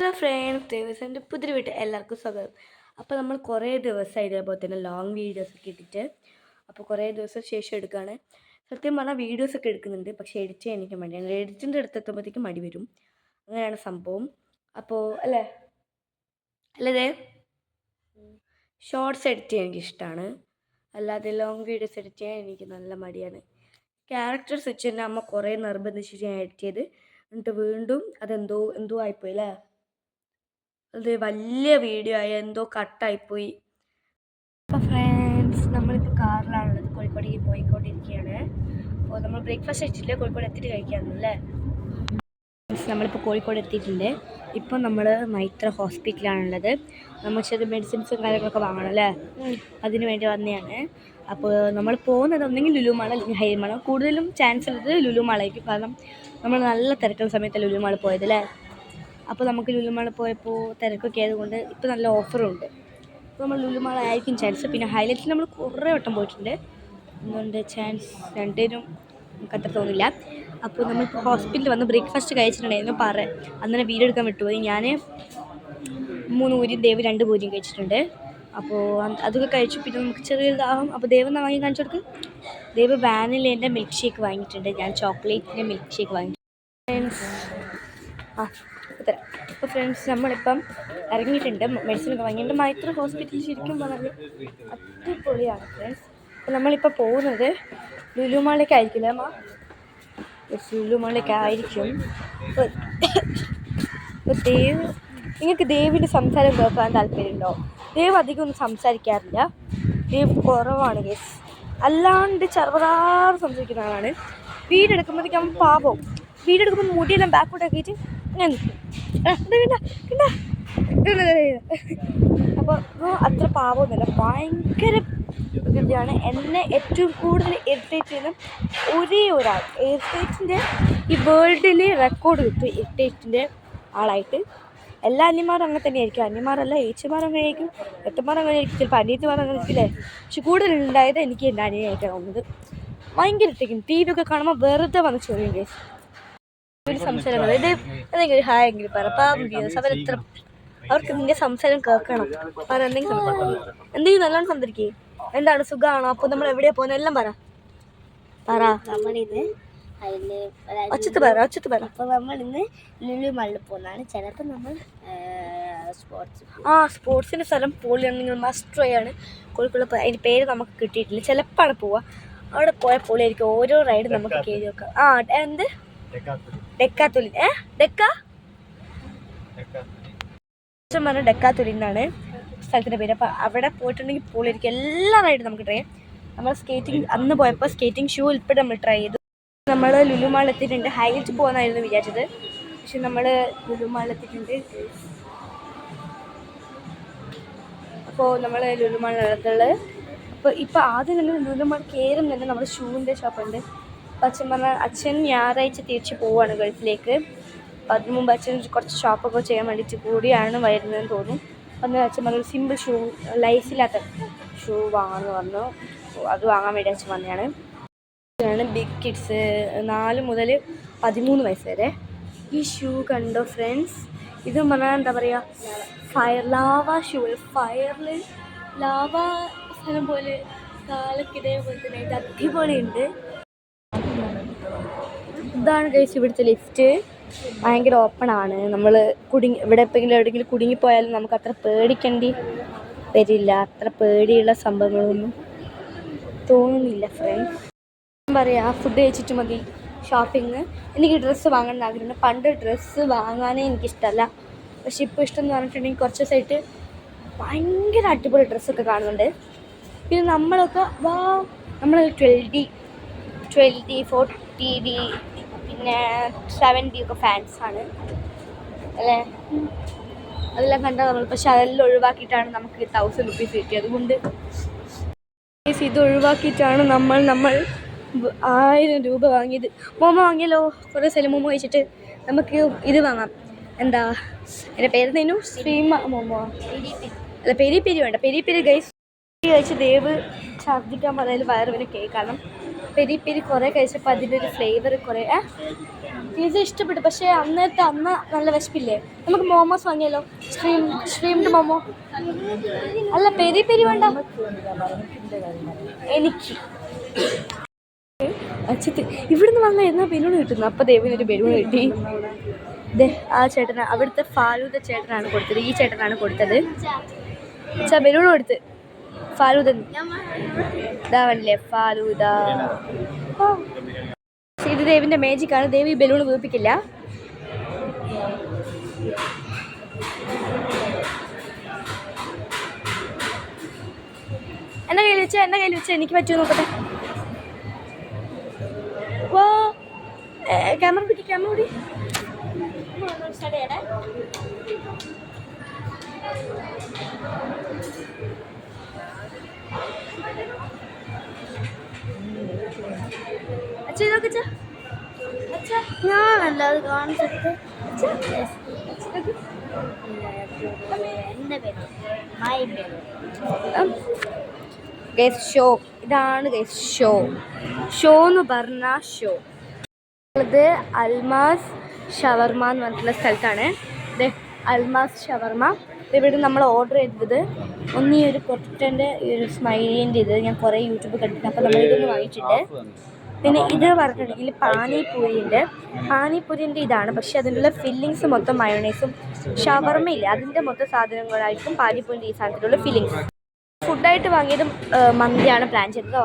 Hello friends ദേവസ്വന്റെ പുതിരി വീട്ട് എല്ലാവർക്കും സ്വാഗതം. അപ്പോൾ നമ്മൾ കുറേ ദിവസമായി ഇതേപോലെ തന്നെ ലോങ് വീഡിയോസ് ഒക്കെ ഇട്ടിട്ട് അപ്പോൾ കുറേ ദിവസം ശേഷം എടുക്കുകയാണ് സത്യം പറഞ്ഞാൽ വീഡിയോസ് ഒക്കെ എടുക്കുന്നുണ്ട്. പക്ഷേ എഡിറ്റ് ചെയ്യാൻ എനിക്ക് മടിയാണ് എഡിറ്റിന്റെ അടുത്തെത്തുമ്പോഴത്തേക്കും മടി വരും. അങ്ങനെയാണ് സംഭവം. അപ്പോൾ അല്ലേ? അല്ലേ ഷോർട്സ് എഡിറ്റ് ചെയ്യാൻ എനിക്ക് ഇഷ്ടമാണ് അല്ലാതെ ലോങ് വീഡിയോസ് എഡിറ്റ് ചെയ്യാൻ എനിക്ക് നല്ല മടിയാണ്. ക്യാരക്ടർ സ്വിച്ച് തന്നെ അമ്മ കുറേ നിർബന്ധിച്ചിട്ട് ഞാൻ എഡിറ്റ് ചെയ്ത്. എന്നിട്ട് വീണ്ടും അതെന്തോ എന്തോ ആയിപ്പോയി അല്ലേ? അത് വലിയ വീഡിയോ ആയി എന്തോ കട്ടായിപ്പോയി. അപ്പോൾ ഫ്രണ്ട്സ് നമ്മളിപ്പോൾ കാറിലാണുള്ളത്. കോഴിക്കോടേക്ക് പോയിക്കൊണ്ടിരിക്കുകയാണ് അപ്പോൾ നമ്മൾ ബ്രേക്ക്ഫാസ്റ്റ് കഴിച്ചിട്ടില്ല. കോഴിക്കോട് എത്തിയിട്ട് കഴിക്കാമെന്നല്ലേ നമ്മളിപ്പോൾ കോഴിക്കോട് എത്തിയിട്ടുണ്ട്. ഇപ്പം നമ്മൾ മൈത്ര ഹോസ്പിറ്റലാണുള്ളത്. നമ്മൾ ചെറിയ മെഡിസിൻസും കാര്യങ്ങളൊക്കെ വാങ്ങണം അല്ലേ? അതിന് വേണ്ടി വന്നതാണ് അപ്പോൾ നമ്മൾ പോകുന്നത് ഒന്നെങ്കിൽ ലുലുമാള അല്ലെങ്കിൽ ഹൈമാള കൂടുതലും ചാൻസ് ഉള്ളത് ലുലുമാളായിരിക്കും. കാരണം നമ്മൾ നല്ല തിരക്കുള്ള സമയത്ത് ലുലുമാള പോയത് അല്ലേ? അപ്പോൾ നമുക്ക് ലുലുമാള പോയപ്പോൾ തിരക്കൊക്കെ ആയതുകൊണ്ട് ഇപ്പോൾ നല്ല ഓഫറുണ്ട്. അപ്പോൾ നമ്മൾ ലുലുമാളായിരിക്കും ചാൻസ് പിന്നെ ഹൈലൈറ്റിൽ നമ്മൾ കുറേ വട്ടം പോയിട്ടുണ്ട്. അതുകൊണ്ട് ചാൻസ് രണ്ടിനും നമുക്ക് അത്ര തോന്നില്ല. അപ്പോൾ നമ്മൾ ഹോസ്പിറ്റലിൽ വന്ന് ബ്രേക്ക്ഫാസ്റ്റ് കഴിച്ചിട്ടുണ്ടായിരുന്നു. പറ അന്നേരം വീഡിയോ എടുക്കാൻ വിട്ടുപോയി. ഞാൻ മൂന്ന് പൂരിയും ദേവ് രണ്ട് പൂരിയും കഴിച്ചിട്ടുണ്ട്. അപ്പോൾ അതൊക്കെ കഴിച്ചു. പിന്നെ നമുക്ക് ചെറിയൊരു ദാഹം. അപ്പോൾ ദേവ് എന്നാൽ വാങ്ങി കാണിച്ചു കൊടുക്കും? ദേവ് വാനിലേന്റെ മിൽക്ക് ഷേക്ക് വാങ്ങിയിട്ടുണ്ട്. ഞാൻ ചോക്ലേറ്റിന്റെ മിൽക്ക് ഷേക്ക് വാങ്ങി. ആ അപ്പോൾ ഫ്രണ്ട്സ് നമ്മളിപ്പം ഇറങ്ങിയിട്ടുണ്ട്. മെഡിസിനൊക്കെ വാങ്ങിയിട്ട് മൈത്ര ഹോസ്പിറ്റലിൽ ശരിക്കും പറഞ്ഞാൽ അടിപൊളിയാണ് ഫ്രണ്ട്സ് അപ്പോൾ നമ്മളിപ്പോൾ പോകുന്നത് ലുലുമാളിലേക്ക് ആയിരിക്കില്ല അമ്മ? ലുലുമാളിലേക്ക് ആയിരിക്കും. അപ്പോൾ ദേവ് നിങ്ങൾക്ക് ദേവിന്റെ സംസാരം കേൾക്കാൻ താല്പര്യമുണ്ടോ? ദേവ് അധികം ഒന്നും സംസാരിക്കാറില്ല. ദേവ് കുറവാണ് ഗേസ് അല്ലാണ്ട് ചെറുതാറ് സംസാരിക്കുന്ന ആളാണ്. വീടെടുക്കുമ്പോഴത്തേക്കും അവൻ പാപം വീടെടുക്കുമ്പോൾ മുടിയെല്ലാം ബാക്കോട്ട് അപ്പോൾ അത്ര പാവമൊന്നുമില്ല. ഭയങ്കര ഇതാണ് എന്നെ ഏറ്റവും കൂടുതൽ ഇറിറ്റേറ്റ് ചെയ്യുന്ന ഒരേ ഒരാൾ. ഇറിറ്റേറ്റിന്റെ ഈ വേൾഡിലെ റെക്കോർഡ് കിട്ടും ഇറിറ്റേറ്റിന്റെ ആളായിട്ട്. എല്ലാ അന്യന്മാരും അങ്ങനെ തന്നെയായിരിക്കും. അന്യന്മാരല്ല ഏച്ചിമാർ അങ്ങനെ ആയിരിക്കും എട്ടന്മാർ അങ്ങനെ ആയിരിക്കും ചിലപ്പോൾ അനിയത്തിമാർ അങ്ങനെ ആയിരിക്കില്ലേ പക്ഷെ കൂടുതൽ ഉണ്ടായത് എനിക്ക് എന്റെ അനിയനായിട്ടാണ് തോന്നുന്നത്. ഭയങ്കര ഇട്ടേക്കും ടി വി ഒക്കെ കാണുമ്പോൾ വെറുതെ വന്ന് ചോദ്യം കേസ് ഒരു സംസാരം അതായത് ഇത് എന്തെങ്കിലും ഹായ് എങ്കിലും പറ. പാവം വ്യൂസ് അവരെത്ര അവർക്ക് നിന്റെ സംസാരം കേൾക്കണം. പറ എന്തെങ്കിലും എന്തെങ്കിലും നല്ലോണം സംസാരിക്കേ. എന്താണ് സുഖമാണോ അപ്പൊ നമ്മൾ എവിടെയാ പോകുന്നത് എല്ലാം പറ. പറ. ഒച്ചത്ത് പറ ഒച്ചത്ത് പറ. അപ്പൊ നമ്മൾ ഇന്ന് ലുലു മള്ളിൽ പോകുന്നതാണ്. ചിലപ്പോൾ നമ്മൾ സ്പോർട്സ് ആ സ്പോർട്സിന്റെ സ്ഥലം പൊളിയാണ് നിങ്ങൾ മസ്റ്റ് ട്രൈ ആണ്. കോഴിക്കോട് പോയി. അതിന്റെ പേര് നമുക്ക് കിട്ടിയിട്ടില്ല. ചിലപ്പോഴാണ് പോവുക അവിടെ പോയാൽ പൊളിയായിരിക്കും. ഓരോ റൈഡ് നമുക്ക് കയറി വെക്കാം ആ എന്ത്? ഡെക്കാത്തുലിൻ ഏ? ഡെക്ക? പറഞ്ഞ ഡെക്കാത്തുലിൻ എന്നാണ് സ്ഥലത്തിന്റെ പേര്. അപ്പോൾ അവിടെ പോയിട്ടുണ്ടെങ്കിൽ പൊളിയായിരിക്കും എല്ലാ റൈഡും നമുക്ക് ട്രൈ ചെയ്യാം. നമ്മൾ സ്കേറ്റിംഗ് അന്ന് പോയപ്പോൾ സ്കേറ്റിംഗ് ഷൂ ഉൾപ്പെടെ നമ്മൾ ട്രൈ ചെയ്തു. നമ്മൾ ലുലുമാൾ എത്തിയിട്ടുണ്ട്. ഹൈറ്റ് പോകുന്നതായിരുന്നു വിചാരിച്ചത്. പക്ഷെ നമ്മൾ ലുലുമാൾ എത്തിയിട്ടുണ്ട്. അപ്പോൾ നമ്മൾ ലുലുമാളിനകത്തുള്ളത്. അപ്പോൾ ഇപ്പോൾ ആദ്യം തന്നെ ലുലുമാൾ കയറും തന്നെ നമ്മുടെ ഷൂവിന്റെ ഷോപ്പുണ്ട് അച്ഛൻ പറഞ്ഞാൽ അച്ഛൻ ഞായറാഴ്ച തിരിച്ച് പോവുകയാണ് ഗൾഫിലേക്ക്. അപ്പോൾ അതിന് മുമ്പ് അച്ഛൻ കുറച്ച് ഷോപ്പൊക്കെ ചെയ്യാൻ വേണ്ടിയിട്ട് കൂടിയാണ് വരുന്നതെന്ന് തോന്നുന്നു. അന്ന് അച്ഛൻ പറഞ്ഞു സിമ്പിൾ ഷൂ ലൈസില്ലാത്ത ഷൂ വാങ്ങാമെന്ന് പറഞ്ഞു. അത് വാങ്ങാൻ വേണ്ടി അച്ഛൻ വന്നതാണ്. ഇതാണ് ബിഗ് കിഡ്സ് നാല് മുതൽ പതിമൂന്ന് വയസ്സ് വരെ. ഈ ഷൂ കണ്ടോ ഫ്രണ്ട്സ് ഇത് പറഞ്ഞാൽ എന്താ പറയുക ഫയർ ലാവ ഷൂ ഫയറിൽ ലാവ സ്ഥലം പോലെ കാലക്കിതേ പോലെ തന്നെ അടിപൊളിയുണ്ട്. ഇതാണ് കഴിച്ച് ഇവിടുത്തെ ലിഫ്റ്റ് ഭയങ്കര ഓപ്പൺ ആണ്. നമ്മൾ കുടുങ്ങി ഇവിടെ എപ്പോഴെങ്കിലും എവിടെയെങ്കിലും കുടുങ്ങിപ്പോയാലും നമുക്ക് അത്ര പേടിക്കേണ്ടി വരില്ല. അത്ര പേടിയുള്ള സംഭവങ്ങളൊന്നും തോന്നുന്നില്ല ഫ്രണ്ട്സ് പറയാ ഫുഡ് കഴിച്ചിട്ട് മതി. ഷോപ്പിംഗ് എനിക്ക് ഡ്രസ്സ് വാങ്ങണം ആഗ്രഹമുണ്ട് പണ്ട് ഡ്രസ്സ് വാങ്ങാനേ എനിക്കിഷ്ടമല്ല പക്ഷെ ഇപ്പോൾ ഇഷ്ടം എന്ന് പറഞ്ഞിട്ടുണ്ടെങ്കിൽ കുറച്ച് ദിവസമായിട്ട് ഭയങ്കര അടിപൊളി ഡ്രസ്സൊക്കെ കാണുന്നുണ്ട്. പിന്നെ നമ്മളൊക്കെ വാ നമ്മൾ twenty twenty forty D seventy ഒക്കെ ഫാൻസാണ് അല്ലേ? അതെല്ലാം കണ്ടാൽ നമ്മൾ പക്ഷെ അതെല്ലാം ഒഴിവാക്കിയിട്ടാണ് നമുക്ക് തൗസൻഡ് റുപ്പീസ് കിട്ടിയത്. അതുകൊണ്ട് ഇത് ഒഴിവാക്കിയിട്ടാണ് നമ്മൾ നമ്മൾ ആയിരം രൂപ വാങ്ങിയത്. മോമ വാങ്ങിയല്ലോ? കുറേ സ്ഥലം മോമോ വെച്ചിട്ട് നമുക്ക് ഇത് വാങ്ങാം. എന്താ? എന്റെ പേര് തേനു ശ്രീമ മോമോ. അല്ല പെരി പെരി വേണ്ട. പെരി പെരി ഗൈസ് കഴിച്ച് ദേവ് ഛർദ്ദിക്കാൻ പറഞ്ഞാൽ വയറുവിന് കേക്ക് കാരണം പെരി പെരി കുറേ കഴിച്ചപ്പോൾ അതിന്റെ ഒരു ഫ്ലേവർ കുറേ ഏ? ഇഷ്ടപ്പെട്ടു. പക്ഷേ അന്നത്തെ അന്ന് നല്ല വിശപ്പില്ലേ? നമുക്ക് മോമോസ് വാങ്ങിയല്ലോ. സ്ട്രീം സ്ട്രീംഡ് മോമോ അല്ല പെരി പെരി വേണ്ട. എനിക്ക്. അച്ഛത്തി ഇവിടുന്ന് വന്ന എന്നാ ബലൂൺ കിട്ടുന്നു? അപ്പം ദേവിന് ഒരു ബലൂൺ കിട്ടി. ദേ ആ ചേട്ടന അവിടുത്തെ ഫാലൂദ ചേട്ടനാണ് കൊടുത്തത്. ഈ ചേട്ടനാണ് കൊടുത്തത്. അച്ഛാ ബലൂൺ കൊടുത്ത് ഫാലൂദ. ഇതാവല്ലേ ഫാലൂദ. ഇത് ദേവിന്റെ മേജിക് ആണ്. ദേവി ബലൂൺ വീർപ്പിക്കില്ല. എന്റെ കയ്യിൽ വെച്ച എന്റെ കയ്യിൽ വെച്ച എനിക്ക് പറ്റുമോ നോക്കട്ടെ. ക്യാമറ പിടി ക്യാമറ പിടി. സ്റ്റാർട്ട് ചെയ്യണേ. പേര് ഗൈസ് ഷോ ഇതാണ് ഗൈസ് ഷോ ഷോ എന്ന് പറഞ്ഞ ഷോ ഇത് അൽമാസ് ഷവർമ എന്ന് പറഞ്ഞിട്ടുള്ള സ്ഥലത്താണ്. ഇത് അൽമാസ് ഷവർമ. ഇവിടെ നമ്മൾ ഓർഡർ ചെയ്തത് ഒന്ന് ഈ ഒരു പൊട്ടന്റെ ഈ ഒരു സ്മൈലിന്റെ ഇത് ഞാൻ കുറേ യൂട്യൂബ് കണ്ടിട്ടുണ്ട് അപ്പോൾ നമ്മൾ ഇതൊന്ന് വാങ്ങിച്ചിട്ടുണ്ട് പിന്നെ ഇത് പറഞ്ഞിട്ടുണ്ടെങ്കിൽ പാനിപൂരിന്റെ പാനിപൂരിന്റെ ഇതാണ്. പക്ഷേ അതിനുള്ള ഫില്ലിങ്സ് മൊത്തം മയോണൈസും ഷവർമയില്ല അതിന്റെ മൊത്തം സാധനങ്ങളായിരിക്കും പാനിപൂരിന്റെ ഈ സാധനത്തിലുള്ള ഫില്ലിങ്സ് ഫുഡായിട്ട് വാങ്ങിയതും മന്തിയാണ് പ്ലാൻ ചെയ്തത്.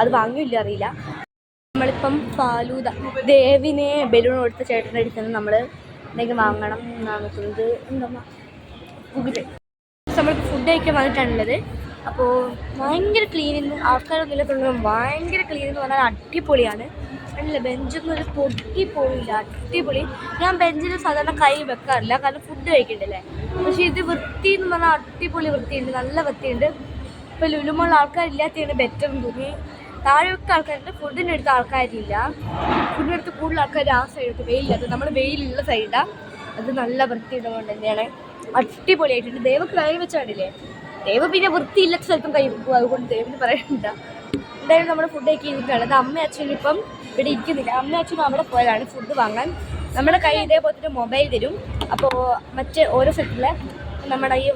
അത് വാങ്ങിയില്ല അറിയില്ല. നമ്മളിപ്പം ഫാലൂദ ദേവിനെ ബലൂൺ കൊടുത്ത ചേട്ടന്റെ അടുത്ത് നമ്മൾ എന്തെങ്കിലും വാങ്ങണം എന്നാണ് നോക്കുന്നത് എന്താ? ഗൂഗിൾ നമ്മൾ ഫുഡ് കഴിക്കാൻ വന്നിട്ടാണുള്ളത്. അപ്പോൾ ഭയങ്കര ക്ലീനിന്ന് ആൾക്കാരൊന്നും ഇല്ലാത്തതുകൊണ്ട് ഭയങ്കര ക്ലീൻ എന്ന് പറഞ്ഞാൽ അടിപൊളിയാണ്. അല്ല ബെഞ്ചൊന്നും ഒരു പൊട്ടി പോയില്ല. അടിപൊളി. ഞാൻ ബെഞ്ചിൽ സാധാരണ കൈ വെക്കാറില്ല. കാരണം ഫുഡ് കഴിക്കണ്ടല്ലേ? പക്ഷേ ഇത് വൃത്തി എന്ന് പറഞ്ഞാൽ അടിപൊളി വൃത്തിയുണ്ട്. നല്ല വൃത്തിയുണ്ട്. ഇപ്പോൾ ലുലുമുള്ള ആൾക്കാരില്ലാത്തതാണ് ബെറ്റർ എന്ന് തോന്നി. താഴെയൊക്കെ ആൾക്കാരുണ്ട്. ഫുഡിന്റെ അടുത്ത് ആൾക്കാരില്ല. ഫുഡിന്റെ അടുത്ത് കൂടുതൽ ആൾക്കാർ ആ സൈഡിട്ട് വെയിലില്ലാത്ത നമ്മൾ വെയിലുള്ള സൈഡാണ് അത് നല്ല വൃത്തിയുള്ളതുകൊണ്ട് തന്നെയാണ്. അടിപൊളിയായിട്ടുണ്ട്. ദൈവം കൈ വെച്ചാണില്ലേ ദേവ പിന്നെ വൃത്തിയില്ലാത്ത സ്ഥലത്തും കൈ വെക്കും. അതുകൊണ്ട് ദേവിന് പറയണ്ട. എന്തായാലും നമ്മുടെ ഫുഡ് ഒക്കെ ഇരിക്കുകയാണ്. അത് അമ്മ അച്ഛനും ഇപ്പം ഇവിടെ ഇരിക്കുന്നില്ല. അമ്മ അച്ഛനും അവിടെ പോയതാണ് ഫുഡ് വാങ്ങാൻ. നമ്മുടെ കൈ ഇതേപോലെ തന്നെ മൊബൈൽ തരും. അപ്പോൾ മറ്റേ ഓരോ സ്ഥലത്തിലെ നമ്മുടെ ഈ?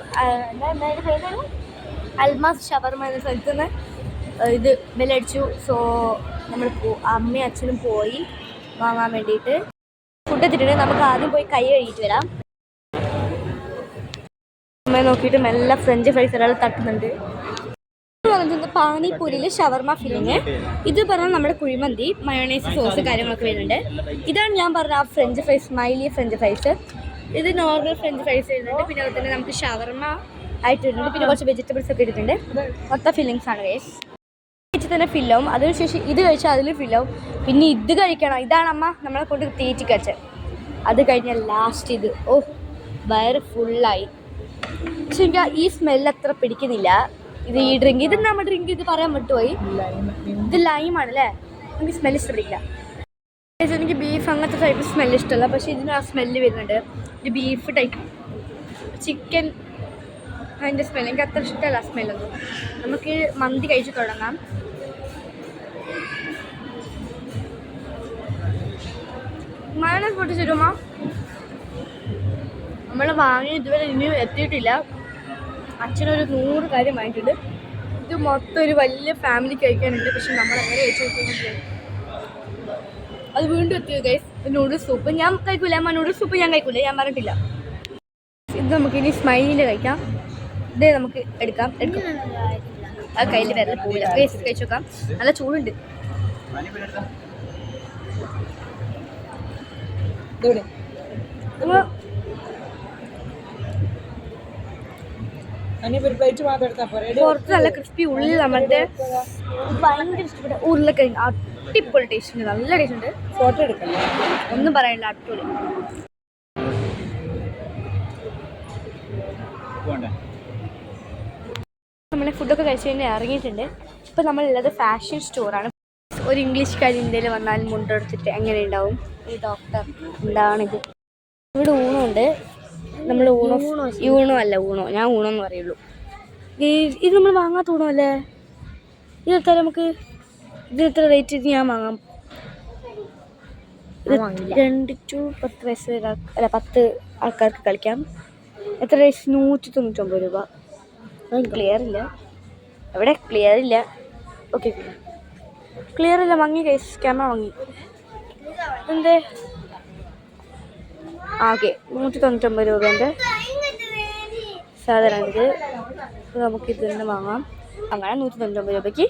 അൽമാസ് ഷവർമ എന്ന സ്ഥലത്ത് നിന്ന് ഇത് വിലടിച്ചു സോ നമ്മൾ അമ്മയും അച്ഛനും പോയി വാങ്ങാൻ വേണ്ടിയിട്ട് ഫുഡ് എത്തിയിട്ടുണ്ട് നമുക്ക് ആദ്യം പോയി കൈ കഴുകിയിട്ട് വരാം. അമ്മയെ നോക്കിയിട്ട് മെല്ലെ ഫ്രഞ്ച് ഫ്രൈസ് ഒരാൾ തട്ടുന്നുണ്ട്. പറഞ്ഞത് ഷവർമ ഫില്ലിങ് ഇത് പറഞ്ഞാൽ നമ്മുടെ കുഴിമന്തി മയോണൈസ് സോസ് കാര്യങ്ങളൊക്കെ വരുന്നുണ്ട്. ഇതാണ് ഞാൻ പറഞ്ഞ ആ ഫ്രഞ്ച് ഫ്രൈസ് മൈലി ഫ്രഞ്ച് ഫ്രൈസ് ഇത് നോർമൽ ഫ്രഞ്ച് ഫ്രൈസ് വരുന്നുണ്ട്. പിന്നെ അതുപോലെ തന്നെ നമുക്ക് ഷവർമ ആയിട്ട് വരുന്നുണ്ട്. പിന്നെ കുറച്ച് വെജിറ്റബിൾസ് ഒക്കെ ഇട്ടിട്ടുണ്ട്. മൊത്തം ഫില്ലിങ്സ് ആണ് വേസ് കഴിച്ച് തന്നെ ഫില്ലാവും അതിനുശേഷം ഇത് കഴിച്ചാൽ അതിൽ ഫില്ലാവും പിന്നെ ഇത് കഴിക്കണം. ഇതാണ് അമ്മ നമ്മളെ കൊണ്ട് തീറ്റി കഴിച്ചത് അത് കഴിഞ്ഞാൽ ലാസ്റ്റ് ഇത്. ഓ വയറ് ഫുള്ളായി പക്ഷെ എനിക്ക് ഈ സ്മെല്ല് അത്ര പിടിക്കുന്നില്ല. ഇത് ഈ ഡ്രിങ്ക് ഇത് നമ്മുടെ ഡ്രിങ്ക് ഇത് പറയാൻ വിട്ടുപോയി. ഇത് ലൈമാണ് അല്ലേ? എനിക്ക് സ്മെല്ല് ഇഷ്ടപ്പെടില്ല. എനിക്ക് ബീഫ് അങ്ങനത്തെ ടൈപ്പ് സ്മെല്ല് ഇഷ്ടമല്ല. പക്ഷേ ഇതിന് ആ സ്മെല്ല് വരുന്നുണ്ട്. ബീഫ് ടൈപ്പ് ചിക്കൻ അതിന്റെ സ്മെല്ല് എനിക്ക് അത്ര ഇഷ്ടമല്ല ആ സ്മെല്ലൊന്നും നമുക്ക് മന്തി കഴിച്ച് തുടങ്ങാം. മയോണൈസ് പൊട്ടിച്ച് നമ്മൾ വാങ്ങി ഇതുവരെ ഇനിയും എത്തിയിട്ടില്ല. അച്ഛനൊരു നൂറ് കാര്യം വാങ്ങിയിട്ടുണ്ട്. ഇത് മൊത്തം ഒരു വലിയ ഫാമിലി കഴിക്കാനുണ്ട്. പക്ഷെ നമ്മൾ എങ്ങനെ കഴിച്ചു അത് വീണ്ടും എത്തിയത് ഗൈസ് നൂഡിൽസ് സൂപ്പ് ഞാൻ കഴിക്കൂല. അമ്മ നൂഡിൽസ് സൂപ്പ് ഞാൻ കഴിക്കൂല. ഞാൻ പറഞ്ഞിട്ടില്ല. ഇത് നമുക്ക് ഇനി സ്മൈലിൽ കഴിക്കാം. ഇത് നമുക്ക് എടുക്കാം. എടുക്കാം. ആ കയ്യിൽ വിരൽ പോവില്ല ഗൈസ് കഴിച്ചു നോക്കാം. നല്ല ചൂടുണ്ട്. നമ്മൾ ഒരു പ്ലേറ്റ് മാത്രം എടുത്താൽ പോരെ പുറത്ത് നല്ല ക്രിസ്പി ഉള്ളിൽ നമ്മളുടെ ഭയങ്കര ഇഷ്ടപ്പെട്ട ഉരുളക്കിഴങ്ങ് അടിപൊളി ടേസ്റ്റ് ഉണ്ട്. നല്ല ടേസ്റ്റ് ഉണ്ട്. ഫോട്ടോ എടുക്കണം. ഒന്നും പറയാനില്ല അടിപൊളി. നമ്മളെ ഫുഡൊക്കെ കഴിച്ച് കഴിഞ്ഞ് ഇറങ്ങിയിട്ടുണ്ട്. ഇപ്പം നമ്മളുള്ളത് ഫാഷൻ സ്റ്റോറാണ് ഒരു ഇംഗ്ലീഷ് കാര്യം ഇന്ത്യയിൽ വന്നാൽ മുണ്ടെടുത്തിട്ട് എങ്ങനെ ഉണ്ടാവും? ഈ ഡോക്ടർ എന്താണിത് ഇവിടെ ഊണുണ്ട്. നമ്മൾ ഊണോ ഊണോ അല്ല ഊണോ. ഞാൻ ഊണോ എന്ന് പറയുള്ളൂ ഇത് നമ്മൾ വാങ്ങാത്ത ഊണോ അല്ലേ ഇത് എത്ര നമുക്ക് ഇത് എത്ര റേറ്റ് ഇത് ഞാൻ വാങ്ങാം? രണ്ട് ടു പത്ത് വയസ്സ് അല്ല പത്ത് ആൾക്കാർക്ക് കളിക്കാം. എത്ര വയസ്സ് നൂറ്റി തൊണ്ണൂറ്റൊമ്പത് രൂപ. ക്ലിയർ ഇല്ല. എവിടെ? ക്ലിയർ ഇല്ല. ഓക്കെ ക്ലിയർ ഇല്ല വാങ്ങി കൈസ് ക്യാമറ വാങ്ങി. എന്തേ? ആ ഓക്കെ. നൂറ്റി തൊണ്ണൂറ്റൊമ്പത് രൂപേന്റെ സാധനമാണിത് അപ്പോൾ നമുക്ക് ഇതിൽ നിന്ന് വാങ്ങാം. അങ്ങനെ നൂറ്റി തൊണ്ണൂറ്റൊമ്പത് രൂപയ്ക്ക്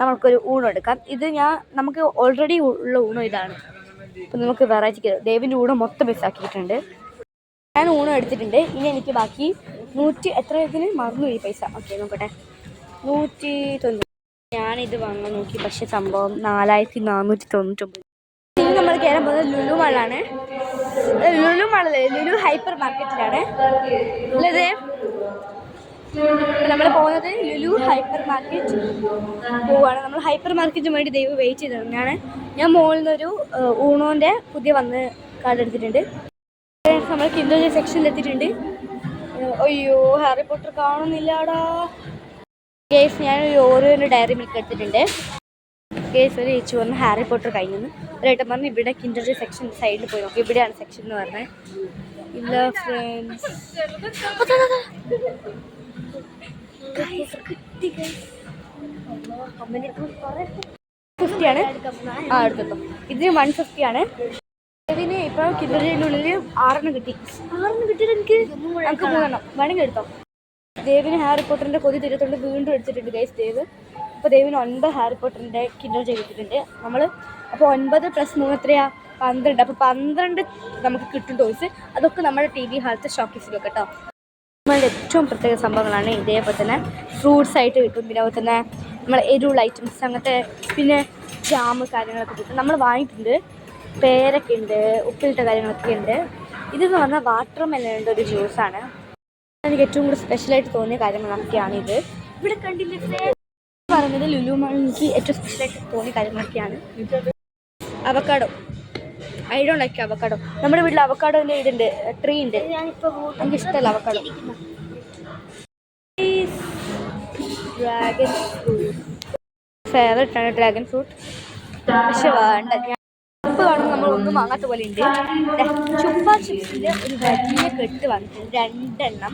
നമുക്കൊരു ഊണം എടുക്കാം. ഇത് ഞാൻ നമുക്ക് ഓൾറെഡി ഉള്ള ഊണം ഇതാണ്. അപ്പം നമുക്ക് വെറൈറ്റിക്ക് ദേവിന്റെ ഊണം മൊത്തം മിസ്സാക്കിയിട്ടുണ്ട് ഞാൻ ഊണം എടുത്തിട്ടുണ്ട്. ഇനി എനിക്ക് ബാക്കി നൂറ്റി എത്ര ഇതിന്? മറന്നു ഈ പൈസ. ഓക്കെ നോക്കട്ടെ. നൂറ്റി തൊണ്ണൂറ്റി ഞാനിത് വാങ്ങാൻ നോക്കി. പക്ഷേ സംഭവം നാലായിരത്തി നാനൂറ്റി തൊണ്ണൂറ്റൊമ്പത് ഇനി നമ്മൾ കയറാൻ പോകുന്നത് ലുലു മാളാണ് ലുലു മാളല്ലേ ലുലു ഹൈപ്പർ മാർക്കറ്റിലാണ് അല്ലേ നമ്മൾ പോകുന്നത് ലുലു ഹൈപ്പർ മാർക്കറ്റ് പോവാണ്. നമ്മൾ ഹൈപ്പർ മാർക്കറ്റിന് വേണ്ടി ദൈവം വെയിറ്റ് ചെയ്ത് തന്നെയാണ് ഞാൻ മുകളിൽ നിന്നൊരു ഊണോന്റെ പുതിയ വന്ന് കാർഡ് എടുത്തിട്ടുണ്ട്. നമ്മൾ കിൻഡോജി സെക്ഷനിൽ എത്തിയിട്ടുണ്ട്. അയ്യോ ഹാരി പോട്ടർ കാണുന്നില്ലാടാ. കേസ് ഞാൻ ഓരോന്റെ ഡയറി മിൽക്ക് എടുത്തിട്ടുണ്ട്. കേസ് ഒരു ചേച്ചി വന്ന് ഹാരി പോട്ടർ കഴിഞ്ഞു. ഒരു ഏട്ടൻ പറഞ്ഞു ഇവിടെ കിൻഡർ സെക്ഷൻ സൈഡിൽ പോയി നോക്കി. ഇവിടെയാണ് സെക്ഷൻ എന്ന് പറഞ്ഞത് ഇല്ല ഫ്രണ്ട്സ് ഫിഫ്റ്റി ആ എടുത്തോ ഇതിന് വൺ ഫിഫ്റ്റി ആണ്. ഇതിന് ഇപ്പൊ കിൻഡറിന്റെ ഉള്ളിൽ ആറെണ്ണം കിട്ടി. ആറെണ്ണം കിട്ടിയിട്ട് എനിക്ക്. നമുക്ക് മൂന്നെണ്ണം. വേണമെങ്കിൽ എടുത്തോ. ദേവിന് ഹാരി പോട്ടറിന്റെ കൊതി തിരുത്തോണ്ട് വീണ്ടും എടുത്തിട്ടുണ്ട് ഗൈസ് ദേവ്. അപ്പോൾ ദൈവം ഒൻപത് ഹാരി പോട്ടറിന്റെ കിൻഡർ ചെയ്തിട്ടുണ്ട്. നമ്മൾ അപ്പോൾ ഒൻപത് പ്ലസ് മൂന്ന് എത്രയാ? പന്ത്രണ്ട്. അപ്പോൾ പന്ത്രണ്ട് നമുക്ക് കിട്ടും ടോയ്സ് അതൊക്കെ നമ്മുടെ ടി വി ഹാളത്തെ ഷോക്കേസിൽ വെക്കാം കേട്ടോ നമ്മളുടെ ഏറ്റവും പ്രത്യേക സംഭവങ്ങളാണ് ഇതേപോലെ തന്നെ ഫ്രൂട്ട്സ് ആയിട്ട് കിട്ടും. പിന്നെ അതുപോലെ തന്നെ നമ്മളെ എരിവുള്ള ഐറ്റംസ് അങ്ങനത്തെ പിന്നെ ജാമ് കാര്യങ്ങളൊക്കെ കിട്ടും. നമ്മൾ വാങ്ങിയിട്ടുണ്ട്. പേരൊക്കെ ഉണ്ട് ഉപ്പിലിട്ട കാര്യങ്ങളൊക്കെ ഉണ്ട്. ഇതെന്ന് പറഞ്ഞാൽ വാട്ടർ മെലണിന്റെ ഒരു ജ്യൂസാണ് എനിക്ക് ഏറ്റവും കൂടുതൽ സ്പെഷ്യലായിട്ട് തോന്നിയ കാര്യങ്ങളൊക്കെയാണ് ഇത്. ഇവിടെ കണ്ടില്ലേ പറയുന്നത് ലുലു എനിക്ക് ഏറ്റവും സ്പെഷ്യലായിട്ട് തോന്നിയ കാര്യങ്ങളൊക്കെയാണ്. Avocado I don't like avocado നമ്മുടെ വീട്ടിൽ അവക്കാടോന്റെ ഇതുണ്ട് ട്രീ ഉണ്ട്. എനിക്ക് ഇഷ്ടമല്ല അവക്കാടോ ഡ്രാഗൺ ഫ്രൂട്ട് ഫേവറേറ്റ് ആണ് ഡ്രാഗൺ ഫ്രൂട്ട് പക്ഷെ വേണ്ട. ഞാൻ ഉപ്പ് കാണുമ്പോൾ നമ്മൾ ഒന്നും വാങ്ങാത്ത പോലെ ഉണ്ട്. ചുപ്പ ചിപ്സിന്റെ ഒരു വലിയ കെട്ട് വാങ്ങിയിട്ടുണ്ട് രണ്ടെണ്ണം.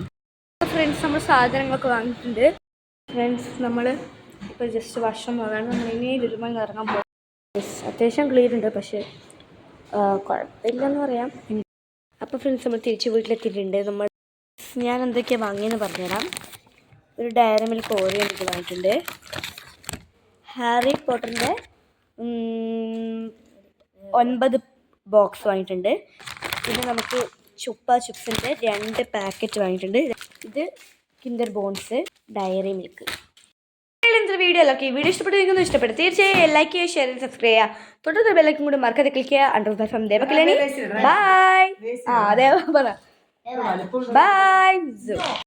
ഫ്രണ്ട്സ് നമ്മൾ സാധനങ്ങളൊക്കെ വാങ്ങിയിട്ടുണ്ട്. ഫ്രണ്ട്സ് നമ്മൾ ഇപ്പോൾ ജസ്റ്റ് ഭക്ഷണം പോകാൻ നമ്മൾ ഇനി ലുലുമൽ ഇറങ്ങാൻ പോകും അത്യാവശ്യം ക്ലിയർ ഉണ്ട്. പക്ഷേ കുഴപ്പമില്ലെന്ന് പറയാം. അപ്പോൾ ഫ്രണ്ട്സ് നമ്മൾ തിരിച്ച് വീട്ടിലെത്തിയിട്ടുണ്ട്. നമ്മൾ ഞാൻ എന്തൊക്കെയാണ് വാങ്ങിയെന്ന് പറഞ്ഞുതരാം. ഒരു ഡയറി മിൽക്ക് ഓറിയോ എനിക്ക് വാങ്ങിയിട്ടുണ്ട്. ഹാരി പോട്ടറിന്റെ ഒൻപത് ബോക്സ് വാങ്ങിയിട്ടുണ്ട്. പിന്നെ നമുക്ക് ചുപ്പ ചിപ്സിന്റെ രണ്ട് പാക്കറ്റ് വാങ്ങിയിട്ടുണ്ട്. ഇത് കിൻഡർ ബോൺസ് ഡയറി മിൽക്ക് ഇന്നത്തെ വീഡിയോ അല്ല. ഈ വീഡിയോ ഇഷ്ടപ്പെട്ടിരിക്കുന്നു ഇഷ്ടപ്പെട്ട് തീർച്ചയായും ലൈക്ക് ചെയ്യുക ഷെയർ ചെയ്യുക സബ്സ്ക്രൈബ് ചെയ്യുക. തൊട്ടടുത്ത ബെല്ലൈക്കും കൂടി മറക്കാതെ ക്ലിക്ക് ചെയ്യുക. അണ്ടർ ഫ്രം ദേവക്കിലേനി ബൈ ആ ദേവ പറ. ബൈ